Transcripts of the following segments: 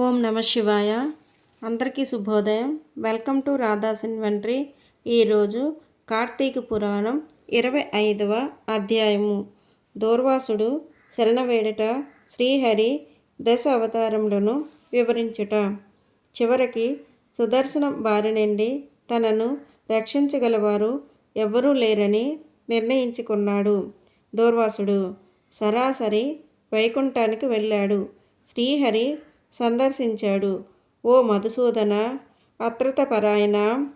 ఓం నమ శివాయ. అందరికీ శుభోదయం. Welcome to Radha's inventory. ఈరోజు కార్తీక పురాణం ఇరవై ఐదవ అధ్యాయము. దూర్వాసుడు శరణవేడుట శ్రీహరి దశ అవతారములను వివరించుట. చివరికి సుదర్శనం బారి నుండి తనను రక్షించగలవారు ఎవ్వరూ లేరని నిర్ణయించుకున్నాడు. దూర్వాసుడు సరాసరి వైకుంఠానికి వెళ్ళాడు. శ్రీహరి సందర్శించాడు. ఓ మధుసూదన అత్రతపరాయణ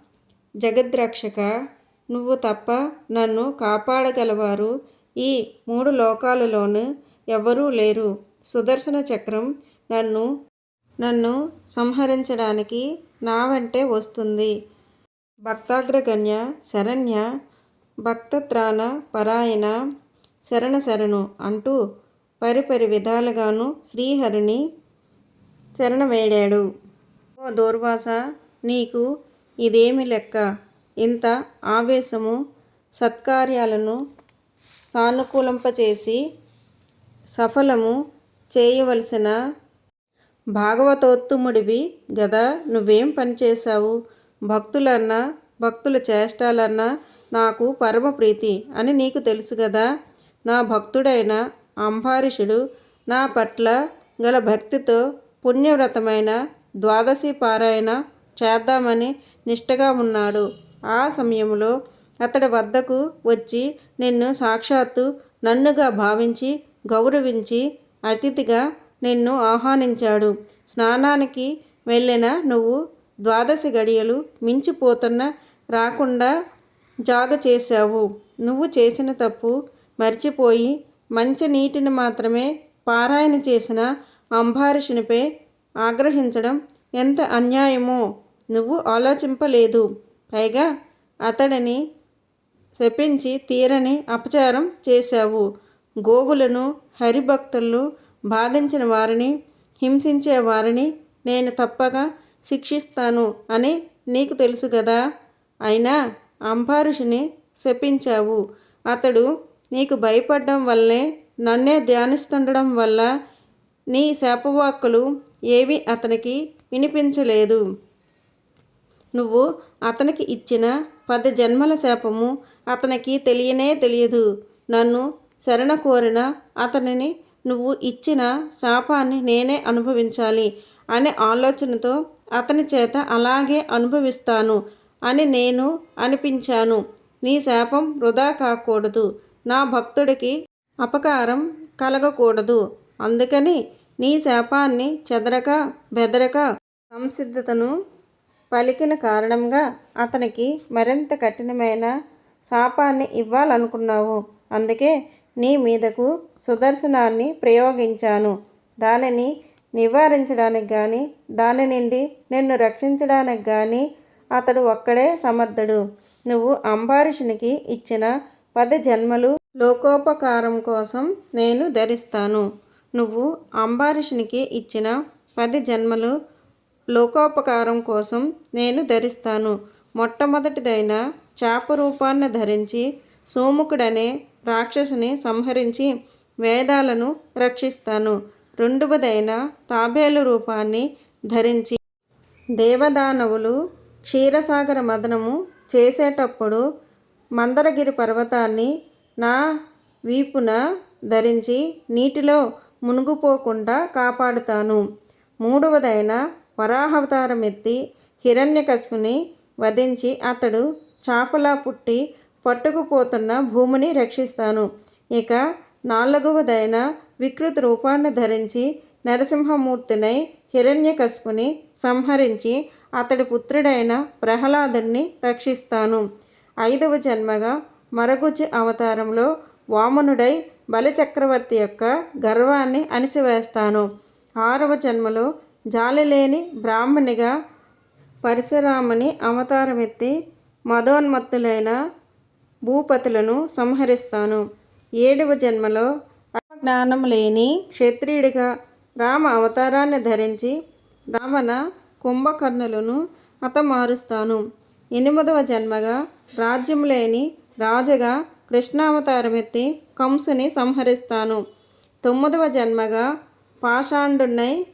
జగద్రక్షక నువ్వు తప్ప నన్ను కాపాడగలవారు ఈ మూడు లోకాలలోనూ ఎవ్వరూ లేరు. సుదర్శన చక్రం నన్ను నన్ను సంహరించడానికి నా వెంటే వస్తుంది. భక్తాగ్రగణ్య శరణ్య భక్తత్రాణ పరాయణ శరణ శరణు అంటూ పరిపరి విధాలుగాను శ్రీహరిని చరణ వేడాడు ఓ దూర్వాస నీకు ఇదేమి లెక్క? ఇంత ఆవేశము సత్కార్యాలను సానుకూలింపచేసి సఫలము చేయవలసిన భాగవతోత్తుముడివి గదా? నువ్వేం పనిచేశావు భక్తులన్నా భక్తుల చేష్టాలన్నా నాకు పరమ ప్రీతి అని నీకు తెలుసు కదా నా భక్తుడైన అంబారీషుడు నా పట్ల గల భక్తితో పుణ్యవ్రతమైన ద్వాదశి పారాయణ చేద్దామని నిష్టగా ఉన్నాడు. ఆ సమయంలో అతడి వద్దకు వచ్చి నిన్ను సాక్షాత్తు నన్నుగా భావించి గౌరవించి అతిథిగా నిన్ను ఆహ్వానించాడు. స్నానానికి వెళ్ళిన నువ్వు ద్వాదశి గడియలు మించిపోతున్న రాకుండా జాగ చేశావు. నువ్వు చేసిన తప్పు మర్చిపోయి మంచి నీటిని మాత్రమే పారాయణ చేసిన అంబారీషునిపై ఆగ్రహించడం ఎంత అన్యాయమో నువ్వు ఆలోచింపలేదు. పైగా అతడిని శపించి తీరని అపచారం చేశావు. గోవులను హరిభక్తులను బాధించిన వారిని హింసించే వారిని నేను తప్పగా శిక్షిస్తాను అని నీకు తెలుసు కదా. అయినా అంబారుషుని శపించావు. అతడు నీకు భయపడడం వల్లే నన్నే ధ్యానిస్తుండడం వల్ల నీ శాపవాక్కులు ఏవి అతనికి వినిపించలేదు. నువ్వు అతనికి ఇచ్చిన పది జన్మల శాపము అతనికి తెలియనే తెలియదు. నన్ను శరణ కోరిన అతనిని నువ్వు ఇచ్చిన శాపాన్ని నేనే అనుభవించాలి అనే ఆలోచనతో అతని చేత అలాగే అనుభవిస్తాను అని నేను అనిపించాను. నీ శాపం వృధా కాకూడదు. నా భక్తుడికి అపకారం కలగకూడదు. అందుకని నీ శాపాన్ని చెదరక బెదరక సంసిద్ధతను పలికిన కారణంగా అతనికి మరింత కఠినమైన శాపాన్ని ఇవ్వాలనుకున్నావు. అందుకే నీ మీదకు సుదర్శనాన్ని ప్రయోగించాను. దానిని నివారించడానికి కానీ దాని నుండి నిన్ను రక్షించడానికి కానీ అతడు ఒక్కడే సమర్థుడు. నువ్వు అంబారీషునికి ఇచ్చిన పది జన్మలు లోకోపకారం కోసం నేను ధరిస్తాను. నువ్వు అంబారీషునికి ఇచ్చిన పది జన్మలు లోకోపకారం కోసం నేను ధరిస్తాను. మొట్టమొదటిదైన చాప రూపాన్ని ధరించి సోముకుడనే రాక్షసుని సంహరించి వేదాలను రక్షిస్తాను. రెండవదైన తాబేలు రూపాన్ని ధరించి దేవదానవులు క్షీరసాగర మదనము చేసేటప్పుడు మందరగిరి పర్వతాన్ని నా వీపున ధరించి నీటిలో మునుగుపోకుండా కాపాడుతాను. మూడవదైన వరాహవతారం ఎత్తి హిరణ్యకశిపుని వధించి అతడు చాపలా పుట్టి పట్టుకుపోతున్న భూమిని రక్షిస్తాను. ఇక నాలుగవదైన వికృత రూపాన్ని ధరించి నరసింహమూర్తినై హిరణ్యకశిపుని సంహరించి అతడి పుత్రుడైన ప్రహ్లాదుని రక్షిస్తాను. ఐదవ జన్మగా మరగుజ అవతారంలో వామనుడై బలిచక్రవర్తి యొక్క గర్వాన్ని అణిచివేస్తాను. ఆరవ జన్మలో జాలిలేని బ్రాహ్మణిగా పరశురాముని అవతారమెత్తి మదోన్మత్తులైన భూపతులను సంహరిస్తాను. ఏడవ జన్మలో జ్ఞానం లేని క్షత్రియుడిగా రామ అవతారాన్ని ధరించి రావణ కుంభకర్ణులను హతమారుస్తాను. ఎనిమిదవ జన్మగా రాజ్యం లేని రాజుగా కృష్ణావతారమెత్తి కంసుని సంహరిస్తాను. తొమ్మిదవ జన్మగా పాషాండునై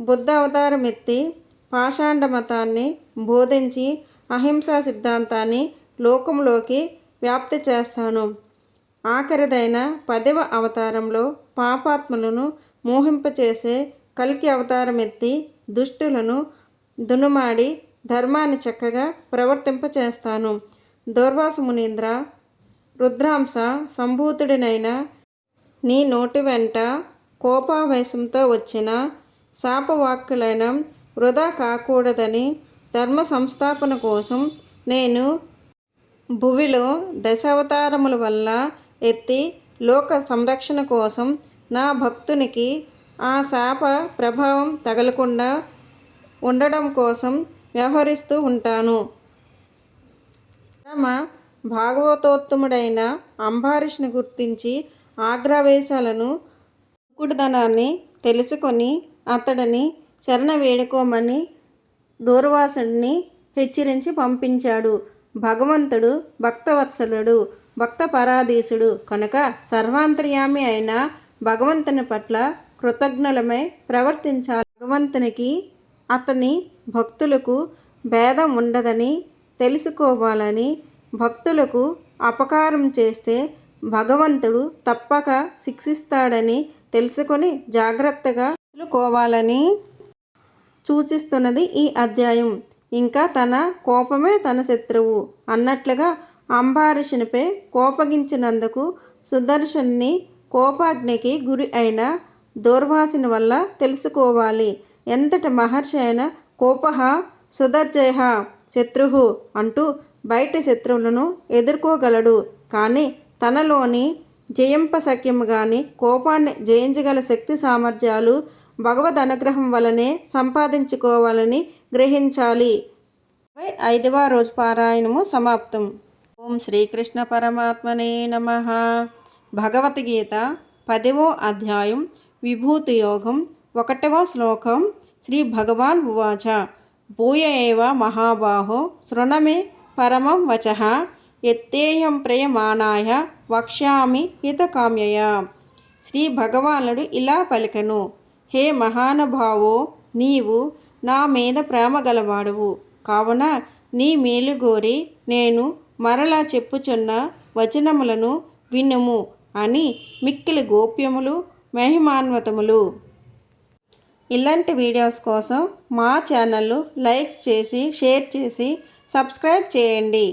బుద్ధ అవతారం ఎత్తి పాషాండ మతాన్ని బోధించి అహింసా సిద్ధాంతాన్ని లోకంలోకి వ్యాప్తి చేస్తాను. ఆఖరిదైన పదవ అవతారంలో పాపాత్ములను మోహింపచేసే కల్కి అవతారం ఎత్తి దుష్టులను దునుమాడి ధర్మాన్ని చక్కగా ప్రవర్తింపచేస్తాను. దూర్వాసు మునీంద్ర రుద్రాంశ సంభూతుడినైన నీ నోటి వెంట కోపావేశంతో వచ్చిన శాపవాక్యులైన వృధా కాకూడదని ధర్మ సంస్థాపన కోసం నేను భువిలో దశావతారముల వల్ల ఎత్తి లోక సంరక్షణ కోసం నా భక్తునికి ఆ శాప ప్రభావం తగలకుండా ఉండడం కోసం వ్యవహరిస్తూ ఉంటాను. రమ భాగవతోత్తముడైన అంబారీష్ని గుర్తించి ఆగ్రావేశాలను కుడుదనాన్ని తెలుసుకొని అతడిని శరణ వేడుకోమని దూర్వాసుడిని హెచ్చరించి పంపించాడు. భగవంతుడు భక్తవత్సలుడు భక్త పరాధీసుడు కనుక సర్వాంతర్యామి అయిన భగవంతుని పట్ల కృతజ్ఞులమై ప్రవర్తించాలి. భగవంతునికి అతని భక్తులకు భేదం ఉండదని తెలుసుకోవాలని భక్తులకు అపకారం చేస్తే భగవంతుడు తప్పక శిక్షిస్తాడని తెలుసుకొని జాగ్రత్తగా కోవాలని సూచిస్తున్నది ఈ అధ్యాయం. ఇంకా తన కోపమే తన శత్రువు అన్నట్లుగా అంబారీషునిపై కోపగించినందుకు సుదర్శన్ని కోపాగ్నికి గురి అయిన దూర్వాసుని వల్ల తెలుసుకోవాలి. ఎంతటి మహర్షి అయిన కోపహ సుదర్జయ శత్రుహు అంటూ బయట శత్రువులను ఎదుర్కోగలడు. కానీ తనలోని జయంపసఖ్యము కానీ కోపాన్ని జయించగల శక్తి సామర్థ్యాలు భగవద్ అనుగ్రహం వలనే సంపాదించుకోవాలని గ్రహించాలి. ఐదవ రోజు పారాయణము సమాప్తం. ఓం శ్రీకృష్ణ పరమాత్మనే నమ. భగవద్గీత పదవో అధ్యాయం విభూతి యోగం ఒకటవ శ్లోకం శ్రీ భగవాన్ ఉవాచ. భూయ ఏవ మహాబాహో శృణమే పరమం వచ ఎత్తేయం ప్రియమానాయ వక్ష్యామి హితకామ్యయ. శ్రీ భగవానుడు ఇలా పలికను హే మహానుభావో నీవు నా మీద ప్రేమ గలవాడువు. కావున నీ మేలుగోరి నేను మరలా చెప్పుచున్న వచనములను వినుము అని మిక్కిలి గోప్యములు మహిమాన్వతములు. ఇలాంటి వీడియోస్ కోసం మా ఛానల్ లైక్ చేసి షేర్ చేసి సబ్స్క్రైబ్ చేయండి.